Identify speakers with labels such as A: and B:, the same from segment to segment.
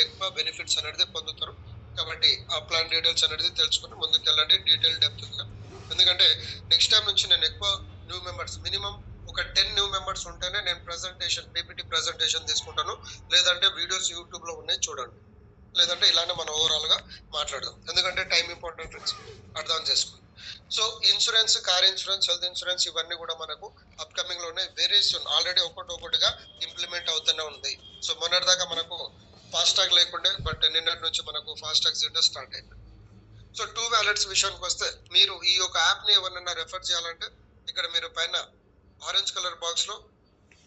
A: ఎక్కువ బెనిఫిట్స్ అనేది పొందుతారు. కాబట్టి ఆ ప్లాన్ డీటెయిల్స్ అనేది తెలుసుకుని ముందుకు వెళ్ళండి డీటెయిల్ డెప్త్ ఎందుకంటే నెక్స్ట్ టైం నుంచి నేను ఎక్కువ న్యూ మెంబర్స్ మినిమం ఒక టెన్ న్యూ మెంబర్స్ ఉంటేనే నేను ప్రెజెంటేషన్ పీపీటీ ప్రెజెంటేషన్ తీసుకుంటాను. లేదంటే వీడియోస్ యూట్యూబ్లో ఉన్నాయి చూడండి. లేదంటే ఇలానే మనం ఓవరాల్గా మాట్లాడదాం. ఎందుకంటే టైం ఇంపార్టెంట్ అర్థం చేసుకోండి. So insurance car insurance health insurance ఇవన్నీ కూడా మనకు అప్కమింగ్లో ఉన్నాయి వెరీ సూన్ ఆల్రెడీ ఒకటి ఒకటిగా ఇంప్లిమెంట్ అవుతూనే ఉంది. సో మొన్నటిదాకా మనకు ఫాస్టాగ్ లేకుండే బట్ నిన్నటి నుంచి మనకు ఫాస్ట్ సెంటర్ స్టార్ట్ అయింది. సో టూ వ్యాలెట్స్ విషయానికి వస్తే మీరు ఈ యొక్క యాప్ని ఎవరినైనా ఎవరైనా రెఫర్ చేయాలంటే ఇక్కడ మీరు పైన ఆరెంజ్ కలర్ బాక్స్లో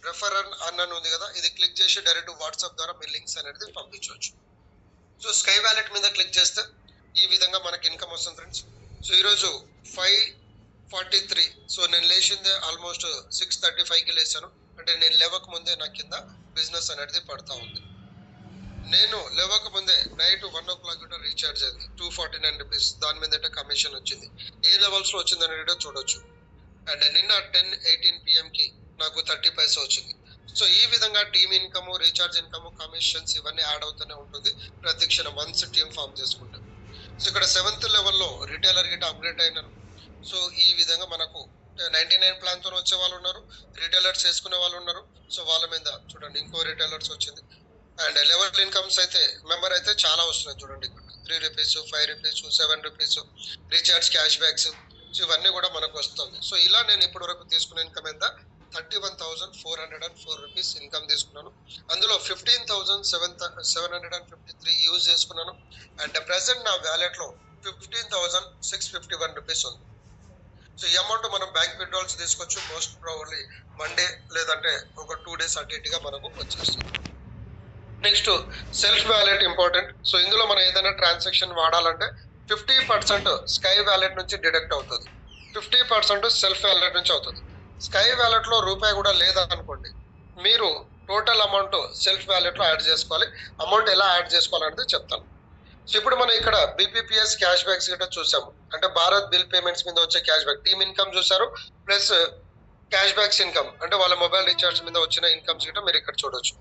A: రెఫర్ అన్ అని ఉంది కదా ఇది క్లిక్ చేసి డైరెక్ట్ వాట్సాప్ ద్వారా మీ లింక్స్ అనేది పంపించవచ్చు. సో స్కై వ్యాలెట్ మీద క్లిక్ చేస్తే ఈ విధంగా మనకి ఇన్కమ్ వస్తుంది ఫ్రెండ్స్ సో ఈరోజు ఫైవ్ ఫార్టీ త్రీ సో నేను లేచిందే ఆల్మోస్ట్ సిక్స్ థర్టీ ఫైవ్కి లేచాను. అంటే నేను లేవక ముందే నా కింద బిజినెస్ అనేది పడతా ఉంది. నేను లేవక ముందే నైట్ వన్ ఓ క్లాక్ కూడా రీఛార్జ్ అయింది. టూ ఫార్టీ నైన్ రూపీస్ దాని మీద కమిషన్ వచ్చింది. ఏ లెవెల్స్లో వచ్చింది అనేది చూడొచ్చు. అండ్ నిన్న టెన్ ఎయిటీన్కి నాకు థర్టీ పైసా వచ్చింది. సో ఈ విధంగా team income recharge income commissions ఇవన్నీ యాడ్ అవుతూనే ఉంటుంది. ప్రతిక్షణ వన్స్ టీమ్ ఫామ్ చేసుకుంటాం. సో ఇక్కడ సెవెంత్ లెవెల్లో రిటైలర్ గిట్ట అప్డేట్ అయినారు. సో ఈ విధంగా మనకు నైన్టీ నైన్ ప్లాన్తో వచ్చే వాళ్ళు ఉన్నారు. రిటైలర్స్ చేసుకునే వాళ్ళు ఉన్నారు. సో వాళ్ళ మీద చూడండి ఇంకో రిటైలర్స్ వచ్చింది. అండ్ లెవెల్ ఇన్కమ్స్ అయితే మెంబర్ అయితే చాలా వస్తున్నాయి చూడండి ఇక్కడ three rupees five rupees seven rupees recharge cash backs so ఇవన్నీ కూడా మనకు వస్తుంది. సో ఇలా నేను ఇప్పటి వరకు తీసుకున్న ఇన్కమ్ ఎంత? Thirty one thousand four hundred and four rupees income తీసుకున్నాను. అందులో fifteen thousand seven seven hundred and fifty three use చేసుకున్నాను. అండ్ ప్రెసెంట్ నా వ్యాలెట్లో fifteen thousand six fifty one rupees ఉంది. సో ఈ అమౌంట్ మనం బ్యాంక్ విడ్రాల్స్ తీసుకోవచ్చు. Most probably Monday లేదంటే ఒక టూ డేస్ అటు ఇటుగా మనకు వచ్చేస్తుంది. Next self wallet important. So ఇందులో మనం ఏదైనా ట్రాన్సాక్షన్ వాడాలంటే ఫిఫ్టీ పర్సెంట్ స్కై వ్యాలెట్ నుంచి డిడక్ట్ అవుతుంది. ఫిఫ్టీ పర్సెంట్ సెల్ఫ్ వ్యాలెట్ నుంచి అవుతుంది. స్కై వ్యాలెట్లో రూపాయి కూడా లేదా అనుకోండి మీరు టోటల్ అమౌంట్ సెల్ఫ్ వ్యాలెట్లో యాడ్ చేసుకోవాలి. అమౌంట్ ఎలా యాడ్ చేసుకోవాలనేది చెప్తాను. సో ఇప్పుడు మనం ఇక్కడ బీపీపీఎస్ క్యాష్ బ్యాక్స్ గిట్ట చూసాము. అంటే భారత్ బిల్ పేమెంట్స్ మీద వచ్చే క్యాష్ బ్యాక్ టీమ్ ఇన్కమ్ చూసారు. ప్లస్ క్యాష్ బ్యాక్స్ ఇన్కమ్ అంటే వాళ్ళ మొబైల్ రీఛార్జ్ మీద వచ్చిన ఇన్కమ్స్ గిట్ట మీరు ఇక్కడ చూడొచ్చు.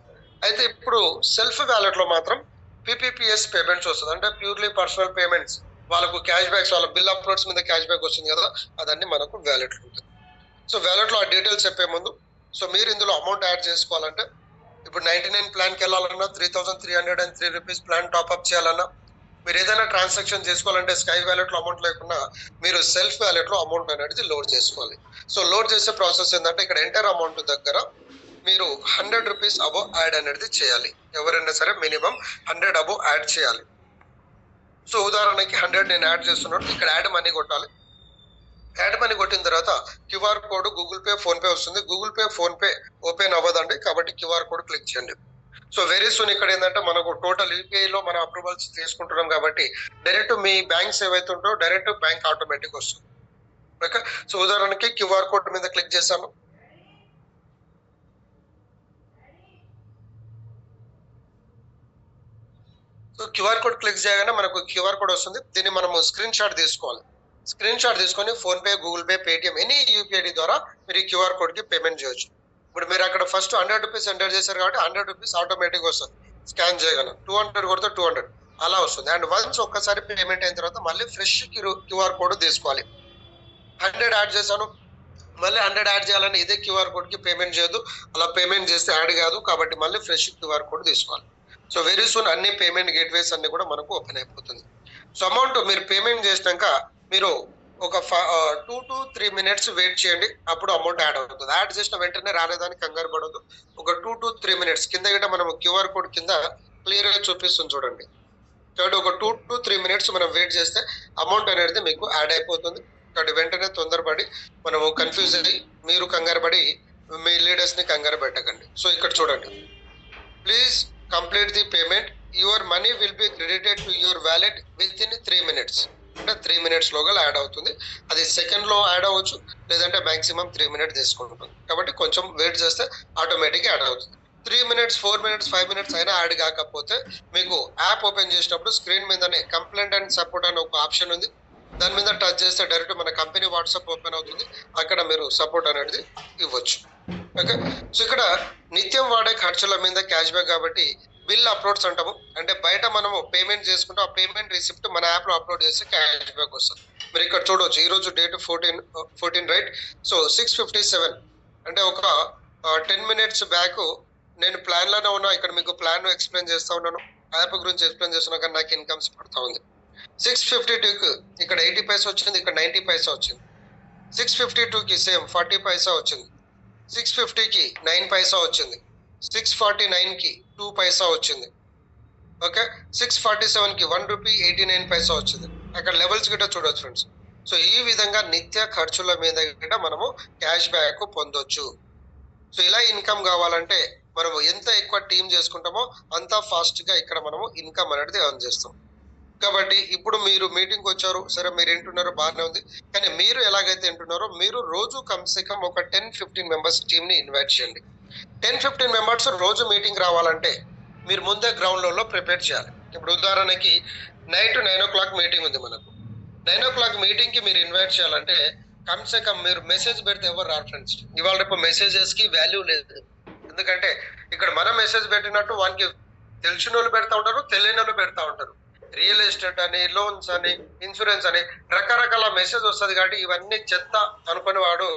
A: అయితే ఇప్పుడు సెల్ఫ్ వ్యాలెట్లో మాత్రం పీపీపీఎస్ పేమెంట్స్ వస్తుంది. అంటే ప్యూర్లీ పర్సనల్ పేమెంట్స్ వాళ్ళకు క్యాష్ బ్యాక్స్ వాళ్ళ బిల్ అప్లోడ్స్ మీద క్యాష్ బ్యాక్ వస్తుంది కదా అదన్నీ మనకు వ్యాలెట్లో ఉంటుంది. సో వ్యాలెట్లో ఆ డీటెయిల్స్ చెప్పే ముందు సో మీరు ఇందులో అమౌంట్ యాడ్ చేసుకోవాలంటే ఇప్పుడు నైన్టీ నైన్ ప్లాన్కి వెళ్ళాలన్నా three thousand three hundred and three rupees plan top up చేయాలన్నా మీరు ఏదైనా ట్రాన్సాక్షన్ చేసుకోవాలంటే స్కై వ్యాలెట్లో అమౌంట్ లేకుండా మీరు సెల్ఫ్ వ్యాలెట్లో అమౌంట్ అనేది లోడ్ చేసుకోవాలి. సో లోడ్ చేసే ప్రాసెస్ ఏంటంటే ఇక్కడ ఎంటర్ అమౌంట్ దగ్గర మీరు హండ్రెడ్ రూపీస్ అబో యాడ్ అనేది చేయాలి. ఎవరైనా సరే మినిమం హండ్రెడ్ అబో యాడ్ చేయాలి. సో ఉదాహరణకి హండ్రెడ్ నేను యాడ్ చేస్తున్నాను ఇక్కడ యాడ్ మనీ కొట్టాలి. యాడ్ మనీ కొట్టిన తర్వాత QR code Google pay phone pay వస్తుంది. Google pay phone pay open అవ్వదండి కాబట్టి క్యూఆర్ కోడ్ క్లిక్ చేయండి. సో వెరీ సూన్ ఇక్కడ ఏంటంటే మనకు టోటల్ యూపీఐ లో మనం అప్రూవల్స్ తీసుకుంటున్నాం కాబట్టి డైరెక్ట్ మీ బ్యాంక్స్ ఏవైతే ఉంటాయో డైరెక్ట్ బ్యాంక్ ఆటోమేటిక్ వస్తుంది. ఓకే? సో ఉదాహరణకి క్యూఆర్ కోడ్ మీద క్లిక్ చేశాను. క్యూఆర్ కోడ్ క్లిక్ చేయగానే మనకు క్యూఆర్ కోడ్ వస్తుంది. దీన్ని మనము స్క్రీన్ షాట్ తీసుకోవాలి. స్క్రీన్ షాట్ తీసుకొని phone pay Google pay Paytm any UPI ID ద్వారా మీరు ఈ క్యూఆర్ కోడ్కి పేమెంట్ చేయొచ్చు. ఇప్పుడు మీరు అక్కడ ఫస్ట్ హండ్రెడ్ రూపీస్ ఎంటర్ చేశారు కాబట్టి హండ్రెడ్ రూపీస్ ఆటోమేటిక్ వస్తుంది. స్కాన్ చేయగలం టూ హండ్రెడ్ కొడితే టూ హండ్రెడ్. అలా వస్తుంది. అండ్ వన్స్ ఒక్కసారి పేమెంట్ అయిన తర్వాత మళ్ళీ ఫ్రెష్ క్యూఆర్ కోడ్ తీసుకోవాలి. హండ్రెడ్ యాడ్ చేశాను. మళ్ళీ హండ్రెడ్ యాడ్ చేయాలని ఇదే క్యూఆర్ కోడ్కి పేమెంట్ చేయదు అలా పేమెంట్ చేస్తే యాడ్ కాదు కాబట్టి మళ్ళీ ఫ్రెష్ క్యూఆర్ కోడ్ తీసుకోవాలి. సో వెరీ సూన్ అన్ని పేమెంట్ గేట్వేస్ అన్ని కూడా మనకు ఓపెన్ అయిపోతుంది. సో అమౌంట్ మీరు పేమెంట్ చేసినాక మీరు ఒక two to three minutes wait చేయండి. అప్పుడు అమౌంట్ యాడ్ అవుతుంది. యాడ్ చేసిన వెంటనే రాలేదని కంగారు పడదు ఒక టూ టు త్రీ మినిట్స్ కింద గిట్ట మనం క్యూఆర్ కోడ్ కింద క్లియర్గా చూపిస్తుంది చూడండి. కాబట్టి ఒక టూ టు త్రీ మినిట్స్ మనం వెయిట్ చేస్తే అమౌంట్ అనేది మీకు యాడ్ అయిపోతుంది. కాబట్టి వెంటనే తొందరపడి మనము కన్ఫ్యూజ్ అయ్యి మీరు కంగారు పడి మీ లీడర్స్ని కంగారు పెట్టకండి. సో ఇక్కడ చూడండి. Please complete the payment your money will be credited to your wallet within three minutes అంటే త్రీ మినిట్స్ లోగా యాడ్ అవుతుంది. అది సెకండ్లో యాడ్ అవ్వచ్చు. లేదంటే మాక్సిమం త్రీ మినిట్స్ తీసుకుంటుంది. కాబట్టి కొంచెం వెయిట్ చేస్తే ఆటోమేటిక్ యాడ్ అవుతుంది. Three minutes four minutes five minutes అయినా యాడ్ కాకపోతే మీకు యాప్ ఓపెన్ చేసినప్పుడు స్క్రీన్ మీదనే కంప్లైంట్ అండ్ సపోర్ట్ అనే ఒక ఆప్షన్ ఉంది. దాని మీద టచ్ చేస్తే డైరెక్ట్ మన కంపెనీ వాట్సాప్ ఓపెన్ అవుతుంది. అక్కడ మీరు సపోర్ట్ అనేది ఇవ్వచ్చు. ఓకే సో ఇక్కడ నిత్యం వాడే ఖర్చుల మీద క్యాష్ బ్యాక్ కాబట్టి బిల్ అప్లోడ్స్ అంటాము. అంటే బయట మనము పేమెంట్ చేసుకుంటే ఆ పేమెంట్ రిసిప్ట్ మన యాప్లో అప్లోడ్ చేస్తే క్యాష్ బ్యాక్ వస్తుంది. మీరు ఇక్కడ చూడవచ్చు ఈ రోజు date fourteen fourteen right so six fifty seven అంటే ఒక టెన్ మినిట్స్ బ్యాక్ నేను ప్లాన్లోనే ఉన్నా. ఇక్కడ మీకు ప్లాన్ ఎక్స్ప్లెయిన్ చేస్తా ఉన్నాను. యాప్ గురించి ఎక్స్ప్లెయిన్ చేస్తున్నా కానీ నాకు ఇన్కమ్స్ పడతా ఉంది. సిక్స్ ఫిఫ్టీ టూకి ఇక్కడ ఎయిటీ పైసా వచ్చింది ఇక్కడ నైంటీ పైసా వచ్చింది. సిక్స్ ఫిఫ్టీ టూకి సేమ్ ఫార్టీ పైసా వచ్చింది. సిక్స్ ఫిఫ్టీకి నైన్ పైసా వచ్చింది. సిక్స్ ఫార్టీ నైన్కి టూ పైసా వచ్చింది. ఓకే? సిక్స్ ఫార్టీ సెవెన్కి వన్ రూపీ ఎయిటీ నైన్ పైసా వచ్చింది. అక్కడ లెవెల్స్ గిట్ట చూడొచ్చు ఫ్రెండ్స్ సో ఈ విధంగా నిత్య ఖర్చుల మీద గిట్ట మనము క్యాష్ బ్యాక్ పొందొచ్చు. సో ఇలా ఇన్కమ్ కావాలంటే మనము ఎంత ఎక్కువ టీం చేసుకుంటామో అంత ఫాస్ట్గా ఇక్కడ మనము ఇన్కమ్ అనేది అర్న్ చేస్తాం. కాబట్టి ఇప్పుడు మీరు మీటింగ్ వచ్చారు సరే మీరు వింటున్నారు బాగానే ఉంది. కానీ మీరు ఎలాగైతే వింటున్నారో మీరు రోజు కమ్సే కమ్ ఒక టెన్ ఫిఫ్టీన్ మెంబర్స్ టీమ్ని ఇన్వైట్ చేయండి. టెన్ ఫిఫ్టీన్ మెంబర్స్ రోజు మీటింగ్ రావాలంటే మీరు ముందే గ్రౌండ్లలో ప్రిపేర్ చేయాలి. ఇప్పుడు ఉదాహరణకి night nine o'clock meeting ఉంది మనకు. నైన్ ఓ క్లాక్ మీటింగ్కి మీరు ఇన్వైట్ చేయాలంటే కమ్సే కమ్ మీరు మెసేజ్ పెడితే ఎవరు రారు ఫ్రెండ్స్? ఇవాళ రేపు మెసేజెస్కి వాల్యూ లేదు. ఎందుకంటే ఇక్కడ మనం మెసేజ్ పెట్టినట్టు వానికి తెలిసిన వాళ్ళు పెడతా ఉంటారు తెలియని వాళ్ళు పెడతా ఉంటారు. రియల్ ఎస్టేట్ అని లోన్స్ అని ఇన్సూరెన్స్ అని రకరకాల మెసేజ్ వస్తుంది కాబట్టి ఇవన్నీ చెత్త అనుకుని వాడు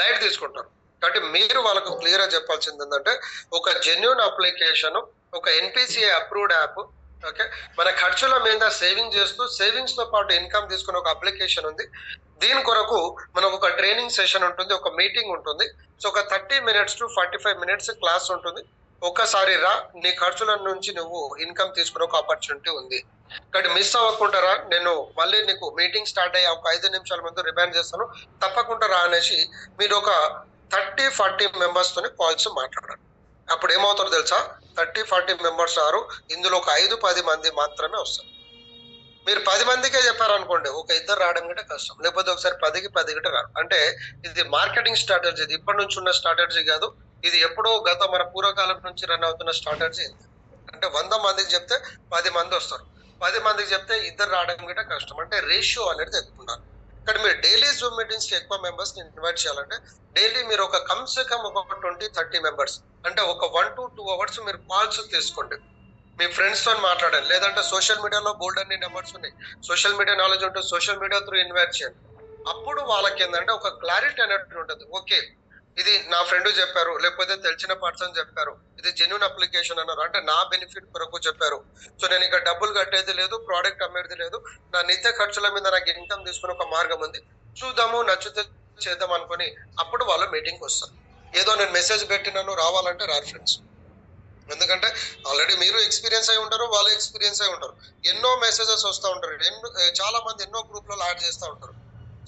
A: లైట్ తీసుకుంటారు కాబట్టి మీరు వాళ్ళకు క్లియర్గా చెప్పాల్సింది ఏంటంటే ఒక జెన్యున్ అప్లికేషన్ ఒక ఎన్పిసిఐ అప్రూవ్డ్ యాప్ ఓకే మన ఖర్చుల మీద సేవింగ్ చేస్తూ సేవింగ్స్తో పాటు ఇన్కమ్ తీసుకునే ఒక అప్లికేషన్ ఉంది. దీని కొరకు మనకు ఒక ట్రైనింగ్ సెషన్ ఉంటుంది ఒక మీటింగ్ ఉంటుంది. సో ఒక thirty minutes to forty five minutes class ఉంటుంది. ఒక్కసారి రా నీ ఖర్చుల నుంచి నువ్వు ఇన్కమ్ తీసుకునే ఒక ఆపర్చునిటీ ఉంది. కాబట్టి మిస్ అవ్వకుండా రా నేను మళ్ళీ నీకు మీటింగ్ స్టార్ట్ అయ్యే ఒక ఐదు నిమిషాల ముందు రిమైండ్ చేస్తాను. తప్పకుండా రా అనేసి మీరు ఒక థర్టీ ఫార్టీ మెంబర్స్తో కాల్స్ మాట్లాడారు అప్పుడు ఏమవుతారో తెలుసా? థర్టీ ఫార్టీ మెంబర్స్ ఆరు ఇందులో ఒక ఐదు పది మంది మాత్రమే వస్తారు. మీరు పది మందికే చెప్పారనుకోండి ఒక ఇద్దరు రావడం కంటే కష్టం. లేకపోతే ఒకసారి పదికి పది గిట్ట రారు. అంటే ఇది మార్కెటింగ్ స్ట్రాటజీ ఇది ఇప్పటి నుంచి ఉన్న స్ట్రాటజీ కాదు. ఇది ఎప్పుడో గత మన పూర్వకాలం నుంచి రన్ అవుతున్న స్ట్రాటజీ అంటే వంద మందికి చెప్తే పది మంది వస్తారు. పది మందికి చెప్తే ఇద్దరు రావడం గిట్ట కష్టం. అంటే రేషియో అనేది తెచ్చుకున్నారు ఇక్కడ మీరు డైలీ జూమ్ మీటింగ్స్కి ఎక్కువ మెంబర్స్ ఇన్వైట్ చేయాలంటే డైలీ మీరు ఒక కమ్సే కమ్ ఒక ట్వంటీ థర్టీ మెంబర్స్ అంటే ఒక వన్ టు టూ అవర్స్ మీరు కాల్స్ తీసుకోండి. మీ ఫ్రెండ్స్తో మాట్లాడండి. లేదంటే సోషల్ మీడియాలో బోల్డ్ అన్ని నెంబర్స్ ఉన్నాయి. సోషల్ మీడియా నాలెడ్జ్ ఉంటుంది సోషల్ మీడియా త్రూ ఇన్వైట్ చేయండి. అప్పుడు వాళ్ళకి ఏంటంటే ఒక క్లారిటీ అనేది ఉంటుంది. ఓకే ఇది నా ఫ్రెండ్ చెప్పారు లేకపోతే తెలిసిన పర్సన్ చెప్పారు. ఇది జెన్యున్ అప్లికేషన్ అన్నారు. అంటే నా బెనిఫిట్ కొరకు చెప్పారు. సో నేను ఇక్కడ డబ్బులు కట్టేది లేదు ప్రోడక్ట్ అమ్మేది లేదు. నా నిత్య ఖర్చుల మీద నాకు ఇన్కమ్ తీసుకునే ఒక మార్గం ఉంది. చూద్దాము నచ్చితే చేద్దాం అనుకుని అప్పుడు వాళ్ళు మీటింగ్కి వస్తారు. ఏదో నేను మెసేజ్ పెట్టినాను రావాలంటే రారు ఫ్రెండ్స్ ఎందుకంటే ఆల్రెడీ మీరు ఎక్స్పీరియన్స్ అయి ఉంటారు వాళ్ళు ఎక్స్పీరియన్స్ అయి ఉంటారు. ఎన్నో మెసేజెస్ వస్తూ ఉంటారు. ఎన్నో చాలా మంది ఎన్నో గ్రూప్లలో యాడ్ చేస్తూ ఉంటారు.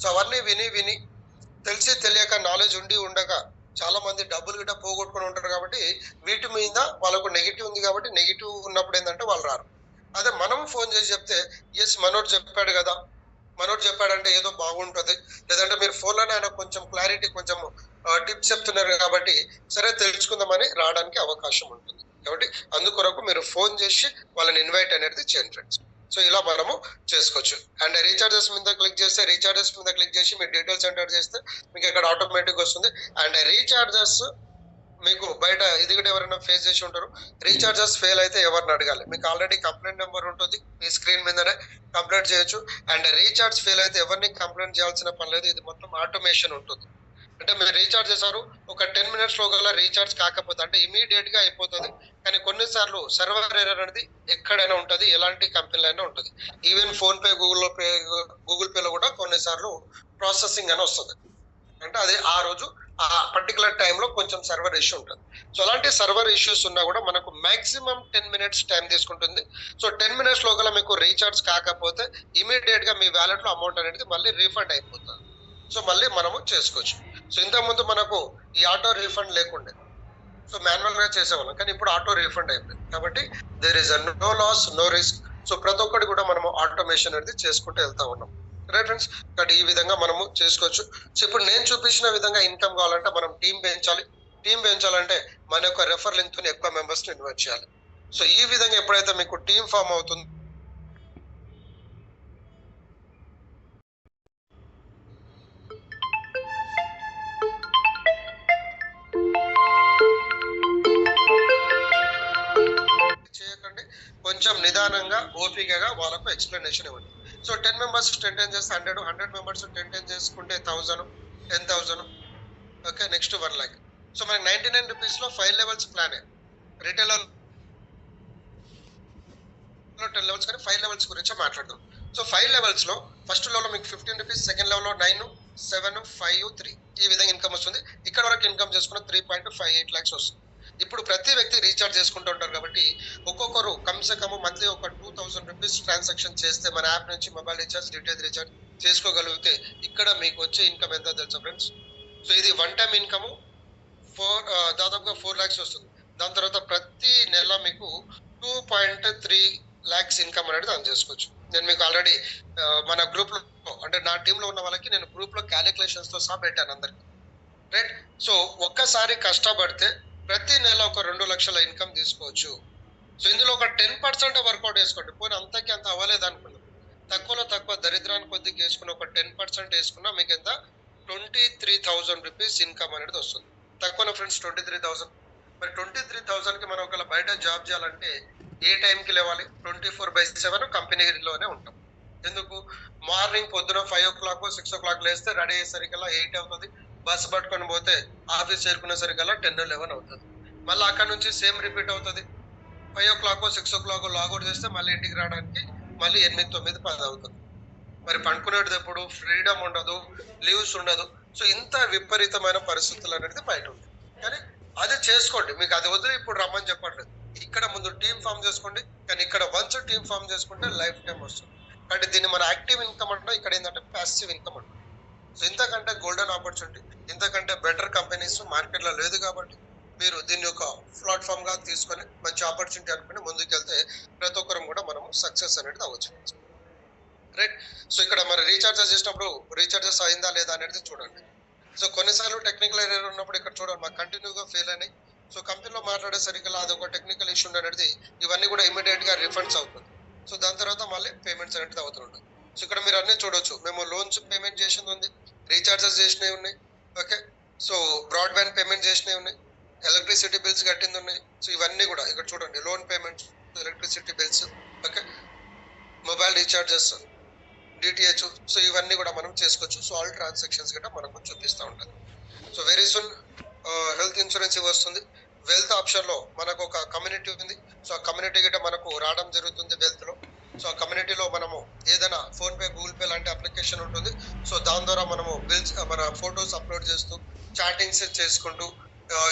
A: సో అవన్నీ విని విని తెలిసి తెలియక నాలెడ్జ్ ఉండి ఉండక చాలా మంది డబ్బులు గిట్ట పోగొట్టుకుని ఉంటారు కాబట్టి వీటి మీద వాళ్ళకు నెగిటివ్ ఉంది కాబట్టి నెగిటివ్ ఉన్నప్పుడు ఏంటంటే వాళ్ళు రారు. అదే మనం ఫోన్ చేసి చెప్తే ఎస్ మనోడు చెప్పాడు కదా. మనోడు చెప్పాడంటే ఏదో బాగుంటుంది. లేదంటే మీరు ఫోన్లోనే ఆయన కొంచెం క్లారిటీ కొంచెం టిప్స్ చెప్తున్నారు కాబట్టి సరే తెలుసుకుందామని రావడానికి అవకాశం ఉంటుంది. కాబట్టి అందుకొరకు మీరు ఫోన్ చేసి వాళ్ళని ఇన్వైట్ అనేది చేయండి ఫ్రెండ్స్ సో ఇలా మనము చేసుకోవచ్చు. అండ్ రీఛార్జెస్ మీద క్లిక్ చేస్తే రీఛార్జెస్ మీద క్లిక్ చేసి మీ డీటెయిల్స్ ఎంటర్ చేస్తే మీకు ఇక్కడ ఆటోమేటిక్ వస్తుంది. అండ్ రీఛార్జెస్ మీకు బయట ఇది కూడా ఎవరైనా ఫేస్ చేసి ఉంటారు. రీఛార్జెస్ ఫెయిల్ అయితే ఎవరిని అడగాలి? మీకు ఆల్రెడీ కంప్లైంట్ నెంబర్ ఉంటుంది. మీ స్క్రీన్ మీదనే కంప్లైంట్ చేయొచ్చు. అండ్ రీఛార్జ్ ఫెయిల్ అయితే ఎవరిని కంప్లైంట్ చేయాల్సిన పని లేదు. ఇది మొత్తం ఆటోమేషన్ ఉంటుంది. అంటే మీరు రీఛార్జ్ చేశారు ఒక టెన్ మినిట్స్లో గల రీఛార్జ్ కాకపోతే అంటే ఇమీడియట్గా అయిపోతుంది. కానీ కొన్నిసార్లు సర్వర్ ఎర్రర్ అనేది ఎక్కడైనా ఉంటుంది ఎలాంటి కంపెనీలో అయినా ఉంటుంది. Even phone pay Google pay Google పేలో కూడా కొన్నిసార్లు ప్రాసెసింగ్ అని వస్తుంది. అంటే అది ఆ రోజు ఆ పర్టికులర్ టైంలో కొంచెం సర్వర్ ఇష్యూ ఉంటుంది. సో అలాంటి సర్వర్ ఇష్యూస్ ఉన్నా కూడా మనకు మాక్సిమం టెన్ మినిట్స్ టైం తీసుకుంటుంది. సో టెన్ మినిట్స్ లోగల మీకు రీఛార్జ్ కాకపోతే ఇమీడియట్గా మీ వ్యాలెట్లో అమౌంట్ అనేది మళ్ళీ రీఫండ్ అయిపోతుంది. సో మళ్ళీ మనము చేసుకోవచ్చు. సో ఇంతకుముందు మనకు ఈ ఆటో రీఫండ్ లేకుండే. సో మాన్యువల్గా చేసేవాళ్ళం. కానీ ఇప్పుడు ఆటో రీఫండ్ అయిపోయింది. కాబట్టి there is no loss no risk so ప్రతి ఒక్కటి కూడా మనము ఆటోమేషన్ అనేది చేసుకుంటూ వెళ్తా ఉన్నాం. రైట్ ఫ్రెండ్స్ కాబట్టి ఈ విధంగా మనము చేసుకోవచ్చు. సో ఇప్పుడు నేను చూపించిన విధంగా ఇన్కమ్ కావాలంటే మనం టీం పెంచాలి. టీం పెంచాలంటే మన యొక్క రెఫర్ లింక్తో ఎక్కువ మెంబర్స్ ఇన్వైట్ చేయాలి. సో ఈ విధంగా ఎప్పుడైతే మీకు టీం ఫామ్ అవుతుంది నిదానంగా ఓపికగా వాళ్ళకు ఎక్స్ప్లెనేషన్ ఇవ్వండి. So ten members ten ten చేస్తే hundred hundred members ten ten చేసుకుంటే thousand ten thousand okay next one lakh so మనకి నైన్టీ నైన్ రూపీస్లో ఫైవ్ లెవెల్స్ ప్లానే రిటైలర్ టెన్ లెవెల్స్ కానీ ఫైవ్ లెవెల్స్ గురించి మాట్లాడదాం. సో ఫైవ్ లెవెల్స్లో ఫస్ట్ లెవెల్ మీకు ఫిఫ్టీన్ రూపీస్ సెకండ్ లెవెల్లో నైన్ సెవెన్ ఫైవ్ త్రీ ఈ విధంగా ఇన్కమ్ వస్తుంది. ఇక్కడ వరకు ఇన్కమ్ చేసుకున్న three point five eight lakhs వస్తుంది. ఇప్పుడు ప్రతి వ్యక్తి రీఛార్జ్ చేసుకుంటూ ఉంటారు కాబట్టి ఒక్కొక్కరు కమ్సే కమ్ మంత్లీ ఒక టూ థౌసండ్ రూపీస్ ట్రాన్సాక్షన్ చేస్తే మన యాప్ నుంచి మొబైల్ రీఛార్జ్ డిటైల్ రీఛార్జ్ చేసుకోగలిగితే ఇక్కడ మీకు వచ్చే ఇన్కమ్ ఎంత తెలుసా ఫ్రెండ్స్? సో ఇది వన్ టైం ఇన్కమ్ ఫోర్ దాదాపుగా ఫోర్ ల్యాక్స్ వస్తుంది. దాని తర్వాత ప్రతి నెల మీకు two point three lakhs income అనేది దాన్ని చేసుకోవచ్చు. నేను మీకు ఆల్రెడీ మన గ్రూప్లో అంటే నా టీంలో ఉన్న వాళ్ళకి నేను గ్రూప్లో క్యాలిక్యులేషన్స్తో సహా పెట్టాను అందరికి. రైట్? సో ఒక్కసారి కష్టపడితే ప్రతి నెల ఒక రెండు లక్షల ఇన్కమ్ తీసుకోవచ్చు. సో ఇందులో ఒక టెన్ పర్సెంట్ వర్కౌట్ వేసుకోండి. పోనీ అంతకి అంత అవ్వలేదు అనుకున్నాం తక్కువలో తక్కువ దరిద్రాన్ని కొద్దిగా వేసుకుని ఒక టెన్ పర్సెంట్ వేసుకున్నా మీకు ఎంత? Twenty three thousand rupees income అనేది వస్తుంది. తక్కువలో ఫ్రెండ్స్ ట్వంటీ త్రీ థౌసండ్. మరి ట్వంటీ త్రీ థౌజండ్కి మనం ఒకవేళ బయట జాబ్ చేయాలంటే ఏ టైంకి లేవాలి? ట్వంటీ ఫోర్ బై సెవెన్ కంపెనీలోనే ఉంటాం. ఎందుకు? మార్నింగ్ పొద్దున five o'clock six o'clock లేస్తే రెడీ అయ్యేసరికల్లా ఎయిట్ అవుతుంది. బస్సు పట్టుకొని పోతే ఆఫీస్ చేరుకునేసరికల్లా టెన్ లెవెన్ అవుతుంది. మళ్ళీ అక్కడ నుంచి సేమ్ రిపీట్ అవుతుంది. Five o'clock six o'clock logout చేస్తే మళ్ళీ ఇంటికి రావడానికి మళ్ళీ ఎనిమిది తొమ్మిది పది అవుతుంది. మరి పండుకునేది ఎప్పుడు? ఫ్రీడమ్ ఉండదు లీవ్స్ ఉండదు. సో ఇంత విపరీతమైన పరిస్థితులు అనేది బయట ఉంది. కానీ అది చేసుకోండి. మీకు అది వదిలి ఇప్పుడు రమ్మని చెప్పట్లేదు. ఇక్కడ ముందు టీం ఫామ్ చేసుకోండి. కానీ ఇక్కడ వన్స్ టీం ఫామ్ చేసుకుంటే లైఫ్ టైం వస్తుంది. కాబట్టి దీన్ని మన యాక్టివ్ ఇన్కమ్ అంటే. ఇక్కడ ఏంటంటే ప్యాసివ్ ఇన్కమ్ అంటాం. సో ఇంతకంటే గోల్డెన్ ఆపర్చునిటీ ఇంతకంటే బెటర్ కంపెనీస్ మార్కెట్లో లేదు కాబట్టి మీరు దీన్ని ఒక ప్లాట్ఫామ్గా తీసుకొని మంచి ఆపర్చునిటీ అనుకుని ముందుకెళ్తే ప్రతి ఒక్కరం కూడా మనము సక్సెస్ అనేది అవ్వచ్చు. రైట్ సో ఇక్కడ మరి రీఛార్జెస్ చేసినప్పుడు రీఛార్జెస్ అయిందా లేదా అనేది చూడండి. సో కొన్నిసార్లు టెక్నికల్ ఎర్రర్ ఉన్నప్పుడు ఇక్కడ చూడండి మాకు కంటిన్యూగా ఫెయిల్ అయినాయి. సో కంపెనీలో మాట్లాడేసరికి అది ఒక టెక్నికల్ ఇష్యూ అనేది ఇవన్నీ కూడా ఇమీడియట్గా రిఫండ్స్ అవుతుంది. సో దాని తర్వాత మళ్ళీ పేమెంట్స్ అనేది అవుతుంటుంది సో ఇక్కడ మీరు అన్నీ చూడొచ్చు. మేము లోన్స్ పేమెంట్ చేసింది ఉంది. రీఛార్జెస్ చేసినవి ఉన్నాయి. ఓకే? సో బ్రాడ్బ్యాండ్ పేమెంట్ చేసినవి ఉన్నాయి. ఎలక్ట్రిసిటీ బిల్స్ కట్టింది ఉన్నాయి. సో ఇవన్నీ కూడా ఇక్కడ చూడండి. Loan payments electricity bills. Okay? Mobile recharges DTH. So ఇవన్నీ కూడా మనం చేసుకోవచ్చు. సో ఆల్ ట్రాన్సాక్షన్స్ కూడా మనకు చూపిస్తూ ఉంటుంది so very soon health insurance వస్తుంది. వెల్త్ ఆప్షన్లో మనకు ఒక కమ్యూనిటీ ఉంది. సో ఆ కమ్యూనిటీ గిట్ట మనకు రావడం జరుగుతుంది వెల్త్లో. సో ఆ కమ్యూనిటీలో మనము ఏదైనా ఫోన్ పే గూగుల్ పే లాంటి అప్లికేషన్ ఉంటుంది. సో దాని ద్వారా మనము బిల్స్ మన ఫొటోస్ అప్లోడ్ చేస్తూ చాటింగ్స్ చేసుకుంటూ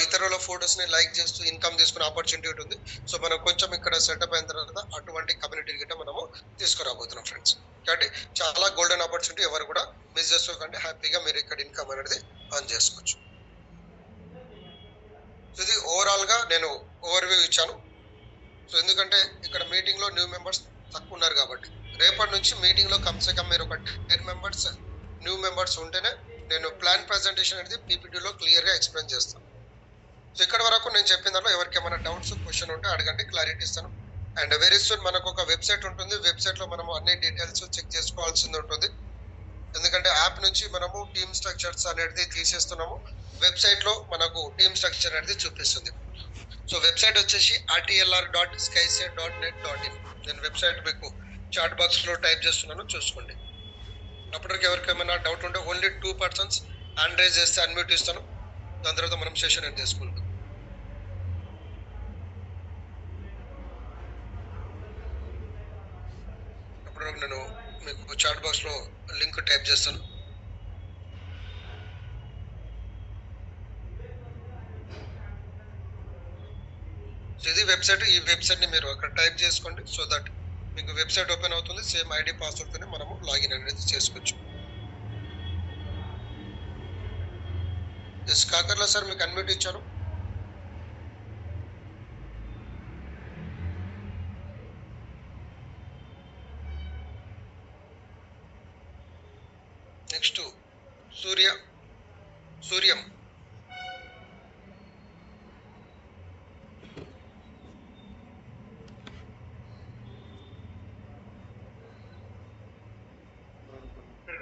A: ఇతరుల ఫొటోస్ని లైక్ చేస్తూ ఇన్కమ్ తీసుకునే ఆపర్చునిటీ ఉంటుంది. సో మనం కొంచెం ఇక్కడ సెటప్ అయిన తర్వాత అటువంటి కమ్యూనిటీ గిట్ట మనము తీసుకురాబోతున్నాం ఫ్రెండ్స్. కాబట్టి చాలా గోల్డెన్ ఆపర్చునిటీ ఎవరు కూడా మిస్ చేసుకోకండి. హ్యాపీగా మీరు ఇక్కడ ఇన్కమ్ అనేది అర్న్ చేసుకోవచ్చు. సో ఇది ఓవరాల్గా నేను ఓవర్ వ్యూ ఇచ్చాను. సో ఎందుకంటే ఇక్కడ మీటింగ్లో న్యూ మెంబర్స్ తక్కువ ఉన్నారు కాబట్టి. రేపటి నుంచి మీటింగ్లో కమ్సే కమ్ మీరు ఒక టెన్ మెంబర్స్ న్యూ మెంబర్స్ ఉంటేనే నేను ప్లాన్ ప్రెజెంటేషన్ అనేది పీపీటీలో క్లియర్గా ఎక్స్ప్లెయిన్ చేస్తాను సో ఇక్కడ వరకు నేను చెప్పిన దాంట్లో ఎవరికి ఏమైనా డౌట్స్ క్వశ్చన్ ఉంటే అడగండి క్లారిటీ ఇస్తాను. అండ్ వెరీ సూన్ మనకు ఒక వెబ్సైట్ ఉంటుంది. వెబ్సైట్లో మనము అన్ని డీటెయిల్స్ చెక్ చేసుకోవాల్సింది ఉంటుంది. ఎందుకంటే యాప్ నుంచి మనము టీమ్ స్ట్రక్చర్స్ అనేది తీసేస్తున్నాము. వెబ్సైట్లో మనకు టీమ్ స్ట్రక్చర్ అనేది చూపిస్తుంది. సో వెబ్సైట్ వచ్చేసి RTLR dot skyse dot net dot in నేను వెబ్సైట్ మీకు చాట్ బాక్స్లో టైప్ చేస్తున్నాను చూసుకోండి. అప్పటికి ఎవరికి ఏమైనా డౌట్ ఉంటే only two persons hand raise చేస్తే అన్మ్యూట్ ఇస్తాను. దాని తర్వాత మనం సెషన్ ఎండ్ చేసుకుంటాం అప్పుడు నేను మీకు చాట్ బాక్స్లో లింక్ టైప్ చేస్తాను. సో ఇది వెబ్సైట్. ఈ వెబ్సైట్ని మీరు అక్కడ టైప్ చేసుకోండి. సో దట్ మీకు వెబ్సైట్ ఓపెన్ అవుతుంది. సేమ్ ఐడి పాస్వర్డ్తోనే మనము లాగిన్ అనేది చేసుకోవచ్చు. ఎస్ కాకర్లా సార్ మీకు అన్మ్యూట్ ఇచ్చాను next Surya Suryam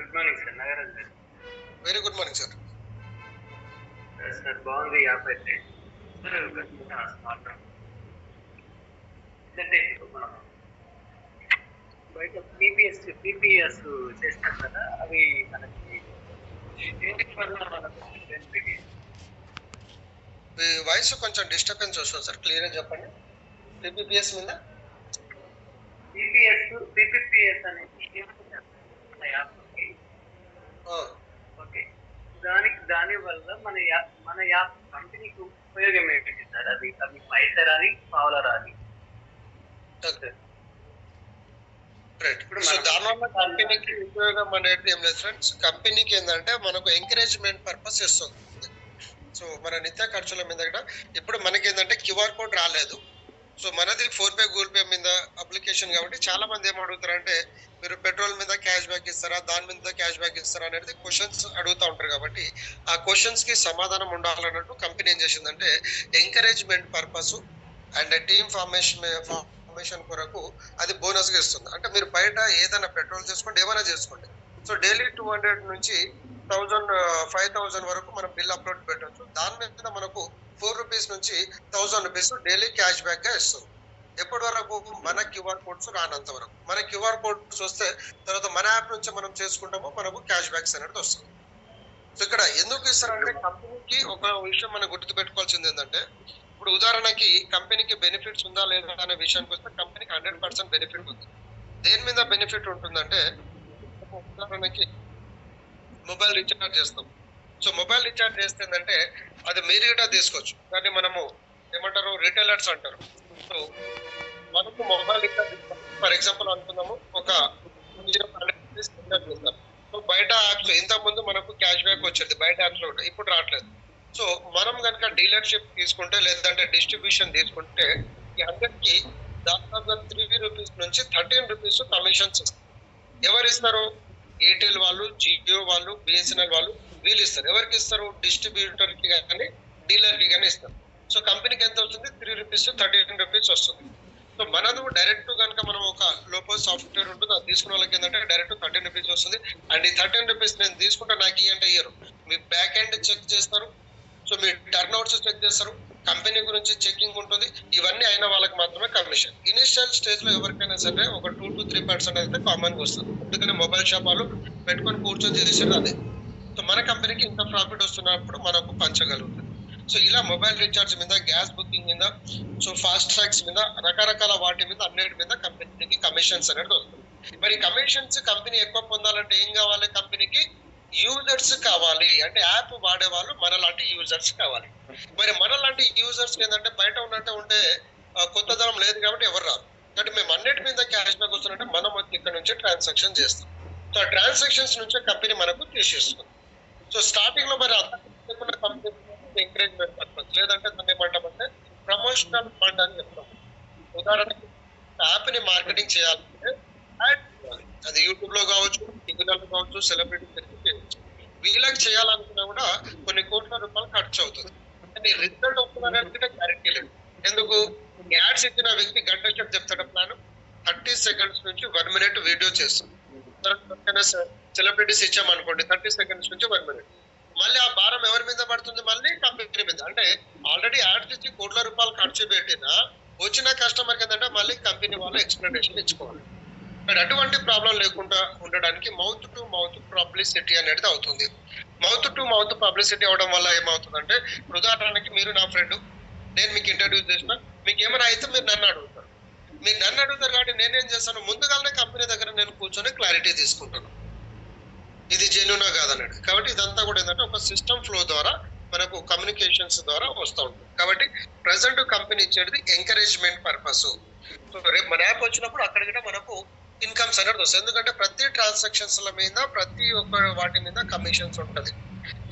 B: good morning sir Nagaraj గారు
A: very good morning sir
B: sir బాగుంది యాప్ అయితే సార్ స్మార్ట్ ఏంటంటే ఇప్పుడు మనం బయట పీపీఎస్ పీపీఎస్ చేస్తాం కదా అవి మనకి ఏంటి వల్ల మనకు బెనిఫిట్
A: మీ వాయిస్ కొంచెం డిస్టర్బెన్స్ వస్తుంది సార్. క్లియర్గా చెప్పండి. టీపీపీఎస్ మీద?
B: పీపీఎస్ పీపీఎస్ అనేది మన యాప్కి
A: ఆ,
B: ఓకే. దానికి దాని వల్ల మన యాప్ మన యాప్ కంపెనీకి ఉపయోగం ఏంటి సార్? అది అవి పైసా రాని పావుల రాని
A: ఓకే. రైట్
B: ఇప్పుడు
A: సో
B: మనం-
A: దానివల్ల కంపెనీకి ఉపయోగం అనేది ఏం లేదు ఫ్రెండ్స్ కంపెనీకి ఏంటంటే మనకు ఎంకరేజ్మెంట్ పర్పస్ ఇస్తుంది. సో మన నిత్య ఖర్చుల మీద కూడా ఇప్పుడు మనకి ఏంటంటే క్యూఆర్ కోడ్ రాలేదు. సో మనది ఫోన్ పే గూగుల్ పే మీద అప్లికేషన్ కాబట్టి చాలా మంది ఏం అడుగుతారంటే మీరు పెట్రోల్ మీద క్యాష్ బ్యాక్ ఇస్తారా దాని మీద క్యాష్ బ్యాక్ ఇస్తారా అనేది క్వశ్చన్స్ అడుగుతూ ఉంటారు కాబట్టి ఆ క్వశ్చన్స్కి సమాధానం ఉండాలన్నట్టు కంపెనీ ఏం చేసిందంటే encouragement purpose and team formation commission కొరకు అది బోనస్గా ఇస్తుంది. అంటే మీరు బయట ఏదైనా పెట్రోల్ చేసుకోండి ఏమైనా చేసుకోండి. సో డైలీ టూ హండ్రెడ్ నుంచి థౌజండ్ ఫైవ్ థౌజండ్ వరకు మనం బిల్ అప్లోడ్ పెట్టవచ్చు దాని మీద మనకు ఫోర్ రూపీస్ నుంచి థౌజండ్ రూపీస్ డైలీ క్యాష్ బ్యాక్గా ఇస్తుంది. ఎప్పటి వరకు మన క్యూఆర్ కోడ్స్ రానంత వరకు. మన క్యూఆర్ కోడ్స్ వస్తే తర్వాత మన యాప్ నుంచి మనం చేసుకుంటామో మనకు క్యాష్ బ్యాక్స్ అనేది వస్తుంది. సో ఇక్కడ ఎందుకు ఇస్తారంటే కంపెనీకి ఒక విషయం మనం గుర్తు పెట్టుకోవాల్సింది ఏంటంటే ఇప్పుడు ఉదాహరణకి కంపెనీకి బెనిఫిట్స్ ఉందా లేదా అనే విషయానికి వస్తే కంపెనీకి హండ్రెడ్ పర్సెంట్ బెనిఫిట్ ఉంది. దేని మీద బెనిఫిట్ ఉంటుందంటే ఉదాహరణకి మొబైల్ రీఛార్జ్ చేస్తాం. సో మొబైల్ రీఛార్జ్ చేస్తే ఏంటంటే అది మీరు కూడా తీసుకోవచ్చు. కానీ మనము ఏమంటారు? రిటైలర్స్ అంటారు. సో మనకు మొబైల్ రీఛార్జ్ ఫర్ ఎగ్జాంపుల్ అనుకుందాము ఒక సో బయట యాప్స్ ఇంత ముందు మనకు క్యాష్ బ్యాక్ వచ్చేది బయట యాప్స్లో ఉంటాయి ఇప్పుడు రావట్లేదు. సో మనం కనుక డీలర్షిప్ తీసుకుంటే లేదంటే డిస్ట్రిబ్యూషన్ తీసుకుంటే ఈ అందరికి దాదాపు త్రీ రూపీస్ నుంచి థర్టీన్ రూపీస్ కమిషన్స్ ఎవరు ఇస్తారు ఎయిర్టెల్ వాళ్ళు జియో వాళ్ళు బిఎస్ఎన్ఎల్ వాళ్ళు వీళ్ళు ఇస్తారు ఎవరికి ఇస్తారు? డిస్ట్రిబ్యూటర్కి కానీ డీలర్కి కానీ ఇస్తారు. సో కంపెనీకి ఎంత వస్తుంది త్రీ రూపీస్ థర్టీన్ రూపీస్ వస్తుంది. సో మనది డైరెక్ట్ కనుక మనం ఒక లోపో సాఫ్ట్వేర్ ఉంటుంది. అది తీసుకున్న వాళ్ళకి ఏంటంటే డైరెక్ట్ థర్టీన్ రూపీస్ వస్తుంది. అండ్ ఈ థర్టీన్ రూపీస్ నేను తీసుకుంటే నాకు ఈ అంటే ఇయ్యరు. మీ బ్యాక్ ఎండ్ చెక్ చేస్తారు. సో మీరు టర్న్ అవుట్స్ చెక్ చేస్తారు. కంపెనీ గురించి చెకింగ్ ఉంటుంది. ఇవన్నీ అయిన వాళ్ళకి మాత్రమే కమిషన్ ఇనిషియల్ స్టేజ్లో ఎవరికైనా సరే ఒక టూ టు త్రీ పర్సెంట్ అయితే కామన్గా వస్తుంది. ఎందుకంటే మొబైల్ షాప్ వాళ్ళు పెట్టుకొని కూర్చొని చేసేది అదే. సో మన కంపెనీకి ఇంత ప్రాఫిట్ వస్తున్నప్పుడు మనకు పంచగలుగుతుంది. సో ఇలా మొబైల్ రీఛార్జ్ మీద గ్యాస్ బుకింగ్ మీద సో ఫాస్ట్ ట్రాక్స్ మీద రకరకాల వాటి మీద అన్నిటి మీద కంపెనీకి కమిషన్స్ అనేది వస్తుంది. మరి కమిషన్స్ కంపెనీ ఎక్కువ పొందాలంటే ఏం కావాలి కంపెనీకి యూజర్స్ కావాలి అంటే యాప్ వాడేవాళ్ళు మనలాంటి యూజర్స్ కావాలి. మరి మనలాంటి యూజర్స్ ఏంటంటే బయట ఉన్నట్టే ఉంటే కొత్త ధనం లేదు కాబట్టి ఎవరు రారు. కాబట్టి మేము అన్నిటి మీద క్యాష్ బ్యాక్ వస్తున్నట్టే మనం ఇక్కడ నుంచే ట్రాన్సాక్షన్ చేస్తాం. సో ఆ ట్రాన్సాక్షన్స్ నుంచే కంపెనీ మనకు తీసేస్తుంది. సో స్టార్టింగ్లో మరి అంత కంపెనీ ఎంకరేజ్మెంట్ పర్పస్ లేదంటే దాన్ని ఏమంటామంటే ప్రమోషనల్ ఫండ్ అని చెప్తాం. ఉదాహరణకి యాప్ని మార్కెటింగ్ చేయాలంటే అది యూట్యూబ్లో కావచ్చు టిగ్నల్ కావచ్చు సెలబ్రిటీ వీళ్ళకి చేయాలనుకున్నా కూడా కొన్ని కోట్ల రూపాయలు ఖర్చు అవుతుంది. కానీ రిజల్ట్ వస్తుందనేది గ్యారెంటీ లేదు. ఎందుకు? యాడ్స్ ఇచ్చిన వ్యక్తి గంట సేపు చెప్తాడు ప్లాన్ థర్టీ సెకండ్స్ నుంచి వన్ మినిట్ వీడియో చేస్తుంది సెలబ్రిటీస్ ఇచ్చామనుకోండి థర్టీ సెకండ్స్ నుంచి వన్ మినిట్. మళ్ళీ ఆ భారం ఎవరి మీద పడుతుంది? మళ్ళీ కంపెనీ మీద. అంటే ఆల్రెడీ యాడ్స్ ఇచ్చి కోట్ల రూపాయలు ఖర్చు పెట్టినా వచ్చిన కస్టమర్ ఏంటంటే మళ్ళీ కంపెనీ వాళ్ళు ఎక్స్ప్లెనేషన్ ఇచ్చుకోవాలి. మరి అటువంటి ప్రాబ్లం లేకుండా ఉండడానికి మౌత్ టు మౌత్ పబ్లిసిటీ అనేది అవుతుంది. మౌత్ టు మౌత్ పబ్లిసిటీ అవడం వల్ల ఏమవుతుందంటే ఉదాహరణకి మీరు నా ఫ్రెండ్ నేను మీకు ఇంట్రడ్యూస్ చేసిన మీకు ఏమైనా అయితే మీరు నన్ను అడుగుతారు. మీరు నన్ను అడుగుతారు కాబట్టి నేనేం చేస్తాను ముందుగానే కంపెనీ దగ్గర నేను కూర్చొని క్లారిటీ తీసుకుంటాను. ఇది జెన్యునా కాదన్నాడు. కాబట్టి ఇదంతా కూడా ఏంటంటే ఒక సిస్టమ్ ఫ్లో ద్వారా మనకు కమ్యూనికేషన్స్ ద్వారా వస్తూ ఉంటుంది. కాబట్టి ప్రజెంట్ కంపెనీ ఇచ్చేది ఎంకరేజ్మెంట్ పర్పస్ సో రేపు మన యాప్ వచ్చినప్పుడు అక్కడ కూడా మనకు ఇన్కమ్స్ అనేది వస్తాయి ఎందుకంటే ప్రతి ట్రాన్సాక్షన్స్ మీద ప్రతి ఒక్క వాటి మీద కమిషన్స్ ఉంటుంది.